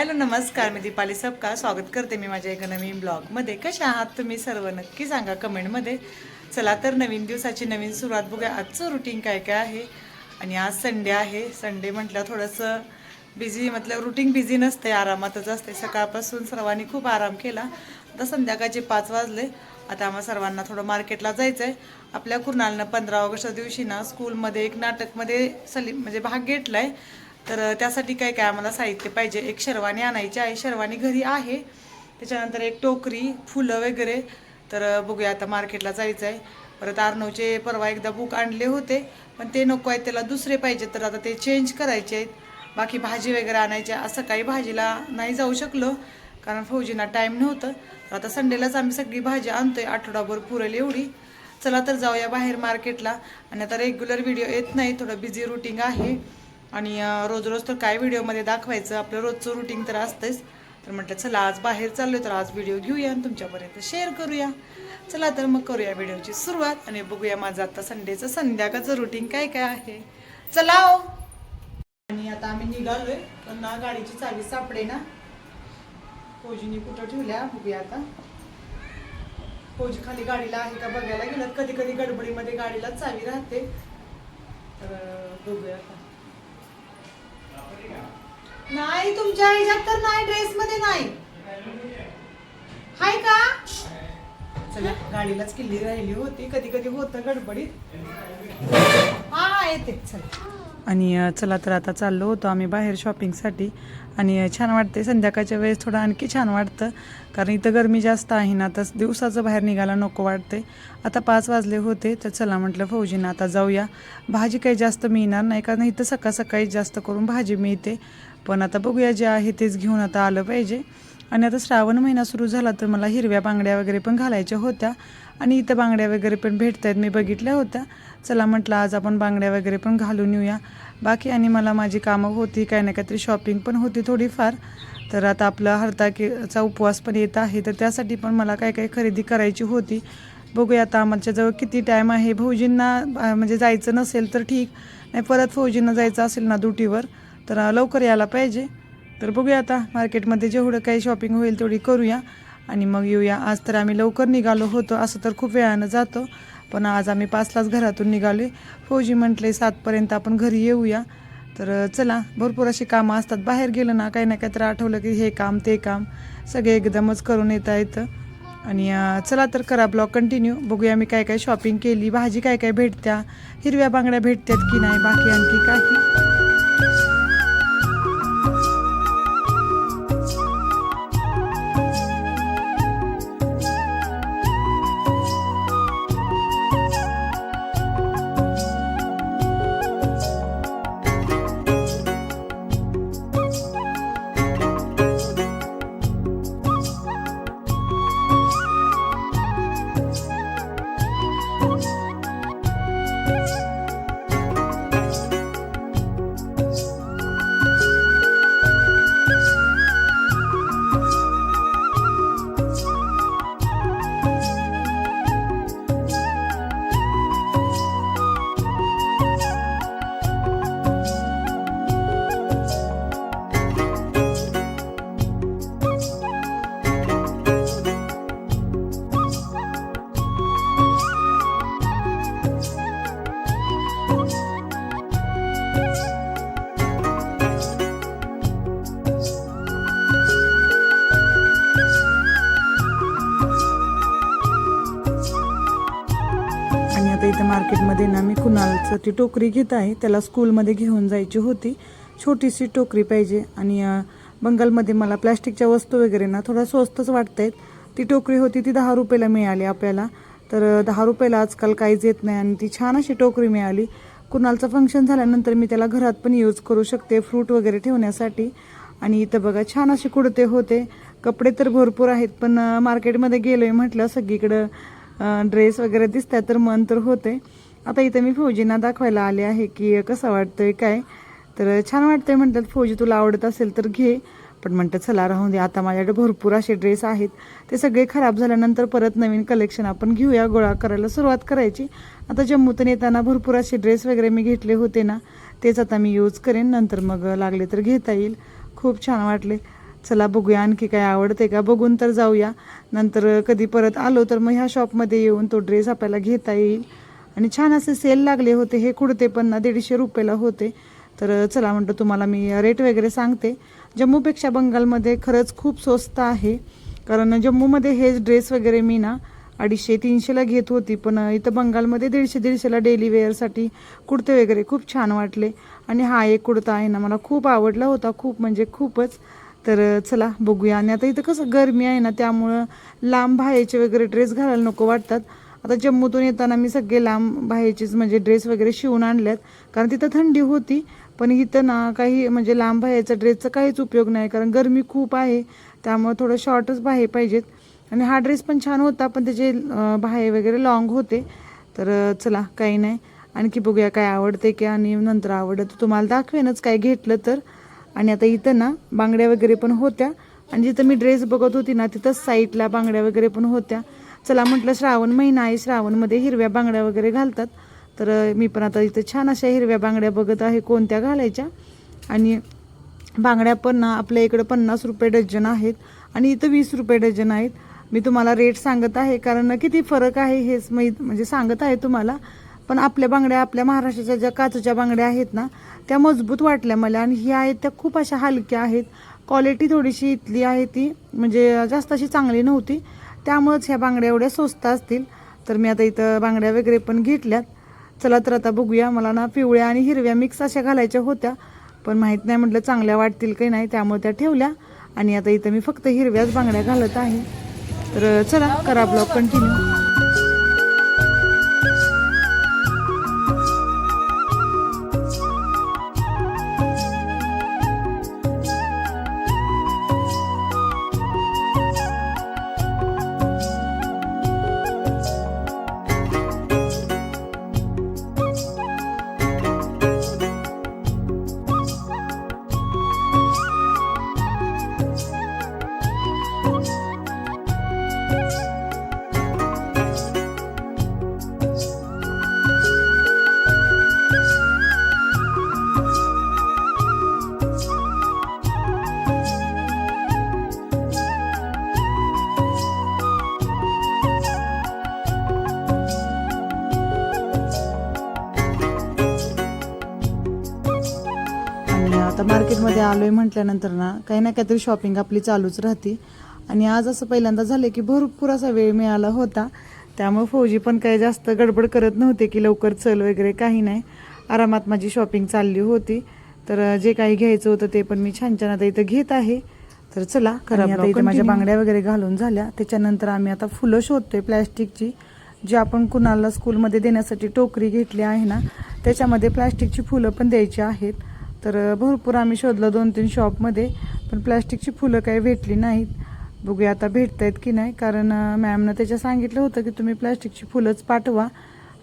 Hello नमस्कार मी दीपाली सबका. स्वागत करते मी माझ्या एका नवीन ब्लॉगमध्ये. कशा आहात तुम्ही सर्व? नक्की सांगा कमेंटमध्ये. चला तर नवीन दिवसाची नवीन सुरुवात बघूया. आजचं रुटीन काय काय आहे? आणि आज संडे आहे. संडे म्हटलं थोडंसं बिझी मतलब रुटीन बिझी नसते आरामातच असते सकाळपासून सर्वांनी खूप आराम केला. आता संध्याकाळचे पाच वाजले. आता आम्हा सर्वांना थोडं मार्केटला जायचं आहे आपल्या कुणालनं पंधरा ऑगस्ट दिवशी ना स्कूलमध्ये एक नाटकमध्ये सली म्हणजे भाग घेतला आहे तर त्यासाठी काय काय आम्हाला साहित्य पाहिजे? एक शेरवानी आणायची आहे. शेरवानी घरी आहे. त्याच्यानंतर एक टोकरी फुलं वगैरे. तर बघूया आता मार्केटला जायचं आहे परत आर्नवचे परवा एकदा बुक आणले होते. पण ते नको आहेत. त्याला दुसरे पाहिजे. तर आता ते चेंज करायचे आहेत. बाकी भाजी वगैरे आणायची आहे. असं काही भाजीला नाही जाऊ शकलो. कारण फौजींना टाईम नव्हतं. तर आता संडेलाच आम्ही सगळी भाजी आणतोय. आठवडाभर पुरेल एवढी. चला तर जाऊया बाहेर मार्केटला. आणि आता रेग्युलर व्हिडिओ येत नाही. थोडं बिझी रुटीन आहे. आणि रोज रोज तर काय व्हिडिओमध्ये दाखवायचं? आपलं रोजचं रुटीन तर असतंच. तर म्हटलं चला आज बाहेर चाललो तर आज व्हिडिओ घेऊया आणि तुमच्यापर्यंत शेअर करूया. चला तर मग करूया व्हिडिओची सुरुवात आणि बघूया माझं आता संडेचं संध्याकाळचं रुटीन काय काय आहे. चला हो. आणि आता आम्ही निघालोय पण ना गाडीची चावी सापडे ना फौजीनी कुठं ठेवल्या? बघूया आता. फौजी खाली गाडीला आहे का बघायला गेलं? कधी कधी गडबडीमध्ये गाडीला चावी राहते. तर बघूया आता. नाही तुमच्या ह्याच्यात तर नाही ड्रेस मध्ये नाही. हाय का? चला गाडीलाच किल्ली राहिली होती. कधी कधी होतं गडबडीत. हा हा येते. चला. आणि चला तर आता चाललो होतो आम्ही बाहेर शॉपिंगसाठी आणि छान वाटते संध्याकाळच्या वेळेस थोडं आणखी छान वाटतं. कारण इथं गरमी जास्त आहे ना तर दिवसाचं बाहेर निघायला नको वाटते आता पाच वाजले होते तर चला म्हटलं फौजीनं आता जाऊया. भाजी काही जास्त मिळणार नाही कारण इथं सकाळ सकाळी जास्त करून भाजी मिळते. पण आता बघूया जे आहे तेच घेऊन आता आलं पाहिजे. आणि आता श्रावण महिना सुरू झाला तर मला हिरव्या बांगड्या वगैरे पण घालायच्या होत्या. आणि इथं बांगड्या वगैरे पण भेटत आहेत मी बघितल्या होत्या. चला म्हटलं आज आपण बांगड्या वगैरे पण घालून येऊया. बाकी आणि मला माझी कामं होती काही ना काहीतरी शॉपिंग पण होती थोडीफार. तर आता आपला हरताकेचा उपवास पण येत आहे तर त्यासाठी पण मला काय काय खरेदी करायची होती. बघूया आता आमच्याजवळ किती टाईम आहे. भाऊजींना म्हणजे जायचं नसेल तर ठीक. नाही परत फौजींना जायचं असेल ना ड्युटीवर तर लवकर यायला पाहिजे. तर बघूया आता मार्केटमध्ये जेवढं काही शॉपिंग होईल तेवढी करूया. आणि मग येऊया. आज तर आम्ही लवकर निघालो होतो. असं तर खूप वेळानं जातो. पण आज आम्ही पाचलाच घरातून निघालो फौजी म्हटले सातपर्यंत आपण घरी येऊया. तर चला भरपूर अशी कामं असतात. बाहेर गेलं ना काही ना काही तर आठवलं की हे काम ते काम सगळे एकदमच करून येता येतं. आणि चला तर करा ब्लॉग कंटिन्यू बघूया मी काय काय शॉपिंग केली. भाजी काय काय भेटत्या? हिरव्या बांगड्या भेटतात की नाही? बाकी आणखी काही? आता इथं मार्केटमध्ये ना मी कुणालचं ती टोकरी घेत आहे. त्याला स्कूलमध्ये घेऊन जायची होती. छोटीशी टोकरी पाहिजे. आणि बंगालमध्ये मला प्लॅस्टिकच्या वस्तू वगैरे ना थोडा स्वस्तच वाटत आहेत ती टोकरी होती ती दहा रुपयाला मिळाली आपल्याला. तर दहा रुपयाला आजकाल काहीच येत नाही. आणि ती छान अशी टोकरी मिळाली. कुणालचं फंक्शन झाल्यानंतर मी त्याला घरात पण यूज करू शकते. फ्रूट वगैरे ठेवण्यासाठी. आणि इथं बघा छान असे कुडते होते. कपडे तर भरपूर आहेत. पण मार्केटमध्ये मार्केटमध्ये गेलोय म्हटलं सगळीकडं ड्रेस वगैरे दिसतात तर मन तर होते आता इथं मी फौजींना दाखवायला आले आहे की कसं वाटतंय काय? तर छान वाटतंय म्हणतात फौजी तुला आवडत असेल तर घे. पण म्हणतात चला राहून दे. आता माझ्याकडे भरपूर असे ड्रेस आहेत. ते सगळे खराब झाल्यानंतर परत नवीन कलेक्शन आपण घेऊया गोळा करायला सुरुवात करायची. आता जम्मूतून येताना भरपूर असे ड्रेस वगैरे मी घेतले होते ना तेच आता मी यूज करेन. नंतर मग लागले तर घेता येईल. खूप छान वाटले. चला बघूया आणखी काय आवडते का? बघून तर जाऊया. नंतर कधी परत आलो तर मग ह्या शॉपमध्ये येऊन तो ड्रेस आपल्याला घेता येईल. आणि छान असे सेल लागले होते. हे कुडते पण ना दीडशे रुपयाला होते. तर चला म्हणतो तुम्हाला मी रेट वगैरे सांगते. जम्मूपेक्षा बंगालमध्ये खरंच खूप स्वस्त आहे. कारण जम्मूमध्ये हेच ड्रेस वगैरे मी ना अडीचशे तीनशेला घेत होती. पण इथं बंगालमध्ये दीडशे दीडशेला डेली वेअरसाठी कुडते वगैरे खूप छान वाटले. आणि हा एक कुर्ता आहे ना मला खूप आवडला होता. खूप म्हणजे खूपच. तर चला बघूया. आणि आता इथं कसं गरमी आहे ना त्यामुळं लांब बाहेरचे वगैरे ड्रेस घालायला नको वाटतात. आता जम्मूतून येताना मी सगळे लांब बाहेरचेच म्हणजे ड्रेस वगैरे शिवून आणल्यात. कारण तिथं थंडी होती पण इथं ना काही म्हणजे लांब बाहेरचा ड्रेसचा काहीच उपयोग नाही. कारण गरमी खूप आहे त्यामुळं थोडं शॉर्टच बाहेर पाहिजेत. आणि हा ड्रेस पण छान होता पण त्याचे बाहेर वगैरे लॉंग होते. तर चला काही नाही. आणखी बघूया काय आवडते की आणि नंतर आवडतं तर तुम्हाला दाखवेनच काय घेतलं तर. आणि आता इथं ना बांगड्या वगैरे पण होत्या. आणि जिथं मी ड्रेस बघत होती ना तिथंच साईडला बांगड्या वगैरे पण होत्या. चला म्हटलं श्रावण महिना आहे श्रावणमध्ये हिरव्या बांगड्या वगैरे घालतात. तर मी पण आता इथं छान अशा हिरव्या बांगड्या बघत आहे कोणत्या घालायच्या. आणि बांगड्या पण ना आपल्या इकडं पन्नास रुपये डझन आहेत. आणि इथं वीस रुपये डझन आहेत. मी तुम्हाला रेट सांगत आहे कारण किती फरक आहे हेच मी म्हणजे सांगत आहे तुम्हाला. पण आपल्या बांगड्या आपल्या महाराष्ट्राच्या ज्या काचूच्या बांगड्या आहेत ना त्या मजबूत वाटल्या मला. आणि ह्या आहेत त्या खूप अशा हलक्या आहेत. क्वालिटी थोडीशी इथली आहे ती म्हणजे जास्त अशी चांगली नव्हती. त्यामुळंच ह्या बांगड्या एवढ्या स्वस्त असतील. तर मी आता इथं बांगड्या वगैरे पण घेतल्यात. चला तर आता बघूया मला ना पिवळ्या आणि हिरव्या मिक्स अशा घालायच्या होत्या. पण माहीत नाही म्हटलं चांगल्या वाटतील काही नाही त्यामुळे त्या ठेवल्या. आणि आता इथं मी फक्त हिरव्याच बांगड्या घालत आहे. तर चला करा ब्लॉग कंटिन्यू मार्केटमध्ये आलोय म्हटल्यानंतर ना काही ना काहीतरी शॉपिंग आपली चालूच राहते. आणि आज असं पहिल्यांदा झालं की भरपूर असा वेळ मिळाला होता. त्यामुळे फौजी पण काही जास्त गडबड करत नव्हते की लवकर चल वगैरे काही नाही. आरामात माझी शॉपिंग चालली होती. तर जे काही घ्यायचं होतं ते पण मी छान छान आता इथं घेत आहे. तर चला आता इथे माझ्या बांगड्या वगैरे घालून झाल्या. त्याच्यानंतर आम्ही आता फुलं शोधतोय प्लॅस्टिकची जी आपण कुणाला स्कूलमध्ये देण्यासाठी टोकरी घेतली आहे ना त्याच्यामध्ये प्लॅस्टिकची फुलं पण द्यायची आहेत. तर भरपूर आम्ही शोधलं दोन तीन शॉपमध्ये पण प्लॅस्टिकची फुलं काही भेटली नाहीत. बघूया आता भेटत आहेत की नाही कारण मॅमनं त्याच्या सांगितलं होतं की तुम्ही प्लॅस्टिकची फुलंच पाठवा.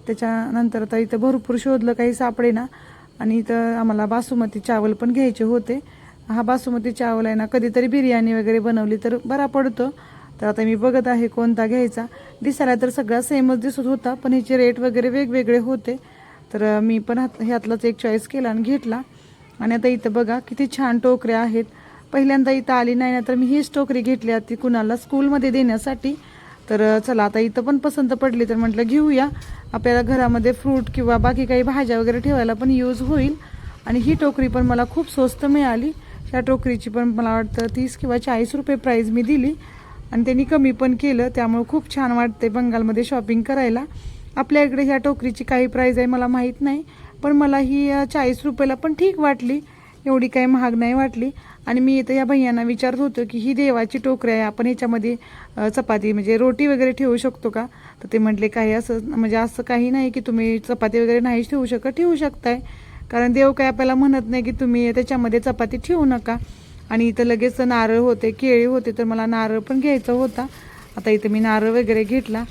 त्याच्यानंतर आता इथं भरपूर शोधलं काही सापडे ना आणि इथं आम्हाला बासुमती चावल पण घ्यायचे होते. हा बासुमती चावल आहे ना कधीतरी बिर्याणी वगैरे बनवली तर बरा पडतो. तर आता मी बघत आहे कोणता घ्यायचा. दिसायला तर सगळा सेमच दिसत होता पण ह्याचे रेट वगैरे वेगवेगळे होते. तर मी पण हात ह्यातलाच एक चॉईस केला आणि घेतला. आणि आता इथं बघा किती छान टोकऱ्या आहेत. पहिल्यांदा इथं आली नाही ना तर मी हीच टोकरी घेतली होती कुणाला स्कूलमध्ये देण्यासाठी. तर चला आता इथं पण पसंत पडली तर म्हटलं घेऊया. आपल्याला घरामध्ये फ्रूट किंवा बाकी काही भाज्या वगैरे ठेवायला पण यूज होईल. आणि ही टोकरी पण मला खूप स्वस्त मिळाली. ह्या टोकरीची पण मला वाटतं तीस किंवा चाळीस रुपये प्राईज मी दिली. आणि त्यांनी कमी पण केलं त्यामुळे खूप छान वाटते बंगालमध्ये शॉपिंग करायला. आपल्या इकडे ह्या टोकरीची काही प्राईज आहे मला माहीत नाही. पण मला ही चाळीस रुपयाला पण ठीक वाटली. एवढी काही महाग नाही वाटली. आणि मी इथं या भैयांना विचारत होतो की ही देवाची टोकरी आहे आपण ह्याच्यामध्ये चपाती म्हणजे रोटी वगैरे ठेवू शकतो का? तर ते म्हटले काही असं म्हणजे असं काही नाही की तुम्ही चपाती वगैरे नाही ठेवू शकत ठेवू शकताय. कारण देव काय आपल्याला म्हणत नाही की तुम्ही त्याच्यामध्ये चपाती ठेवू नका. आणि इथं लगेच नारळ होते केळी होते तर मला नारळ पण घ्यायचा होता. आता इथं मी नारळ वगैरे घेतला.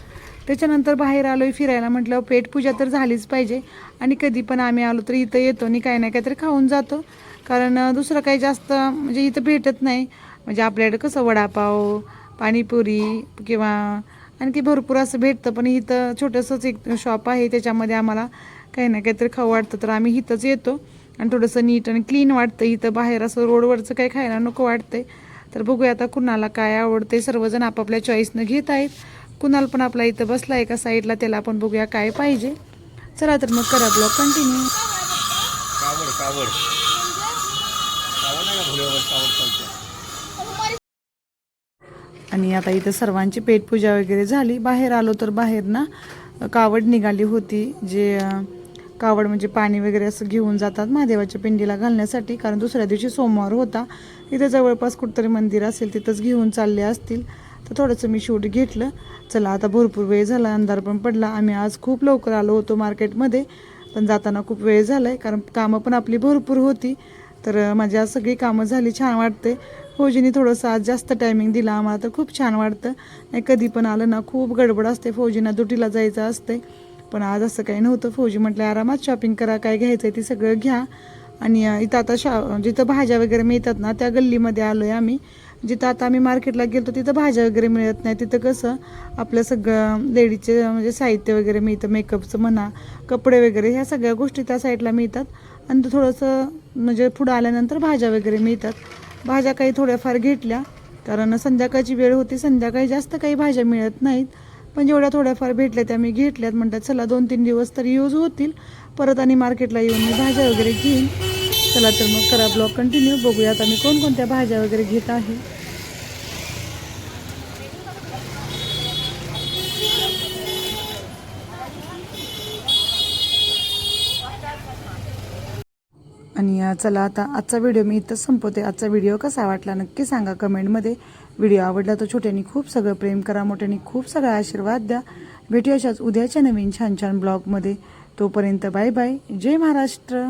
त्याच्यानंतर बाहेर आलोय फिरायला म्हटलं पेटपूजा तर झालीच पाहिजे. आणि कधी पण आम्ही आलो तर इथं येतो आणि काही ना काहीतरी खाऊन जातो. कारण दुसरं काही जास्त म्हणजे इथं भेटत नाही. म्हणजे आपल्याकडे कसं वडापाव पाणीपुरी किंवा आणखी भरपूर असं भेटतं. पण इथं छोटंसंच एक शॉप आहे त्याच्यामध्ये आम्हाला काही ना काहीतरी खाऊ वाटतं. तर आम्ही इथंच येतो. आणि थोडंसं नीट आणि क्लीन वाटतं इथं बाहेर असं रोडवरचं काही खायला नको वाटतंय. तर बघूया आता कुणाला काय आवडते सर्वजण आपापल्या चॉईसनं घेत आहेत. कुणाला पण आपला इथं बसला एका साईडला त्याला आपण बघूया काय पाहिजे. चला तर मग करा ब्लॉग कंटिन्यू कावड कावड. आणि आता इथं सर्वांची पेटपूजा वगैरे झाली. बाहेर आलो तर बाहेर ना कावड निघाली होती जे कावड म्हणजे पाणी वगैरे असं घेऊन जातात महादेवाच्या पिंडीला घालण्यासाठी कारण दुसऱ्या दिवशी सोमवार होता. इथं जवळपास कुठंतरी मंदिर असेल तिथंच घेऊन चालले असतील. तर थोडंसं मी शूट घेतलं. चला आता भरपूर वेळ झाला अंधार पण पडला. आम्ही आज खूप लवकर आलो होतो मार्केटमध्ये पण जाताना खूप वेळ झाला आहे कारण कामं पण आपली भरपूर होती. तर माझी आज सगळी कामं झाली छान वाटते फौजीने थोडंसं आज जास्त टायमिंग दिला आम्हाला तर खूप छान वाटतं. नाही कधी पण आलं ना खूप गडबड असते फौजींना दुटीला जायचं असते. पण आज असं काही नव्हतं. फौजी म्हटलं आरामात शॉपिंग करा काय घ्यायचं आहे ते सगळं घ्या. आणि इथं आता शा जिथं भाज्या वगैरे मिळतात ना त्या गल्लीमध्ये आलो आहे आम्ही. जिथं आता आम्ही मार्केटला गेलो तिथं भाज्या वगैरे मिळत नाही. तिथं कसं आपलं सगळं लेडीजचे म्हणजे साहित्य वगैरे मिळतं मेकअपचं म्हणा कपडे वगैरे ह्या सगळ्या गोष्टी त्या साईडला मिळतात. आणि थोडंसं म्हणजे पुढं आल्यानंतर भाज्या वगैरे मिळतात. भाज्या काही थोड्याफार घेतल्या कारण संध्याकाळची वेळ होती संध्याकाळी जास्त काही भाज्या मिळत नाहीत. पण जेवढ्या थोड्याफार भेटल्या त्या मी घेतल्यात. म्हणतात चला दोन तीन दिवस तरी यूज होतील. परत आणि मार्केटला येऊन मी भाज्या वगैरे घेईन. चला तर मग करा ब्लॉग कंटिन्यू. बघूयात आम्ही कोणकोणत्या भाज्या वगैरे घेत आहे. आणि चला आता आजचा व्हिडिओ मी इथं संपवते. आजचा व्हिडिओ कसा वाटला नक्की सांगा कमेंटमध्ये व्हिडिओ आवडला तर छोट्यानी खूप सगळं प्रेम करा मोठ्यानी खूप सगळा आशीर्वाद द्या. भेटूया अशाच उद्याच्या नवीन छान छान ब्लॉगमध्ये तोपर्यंत बाय बाय जय महाराष्ट्र.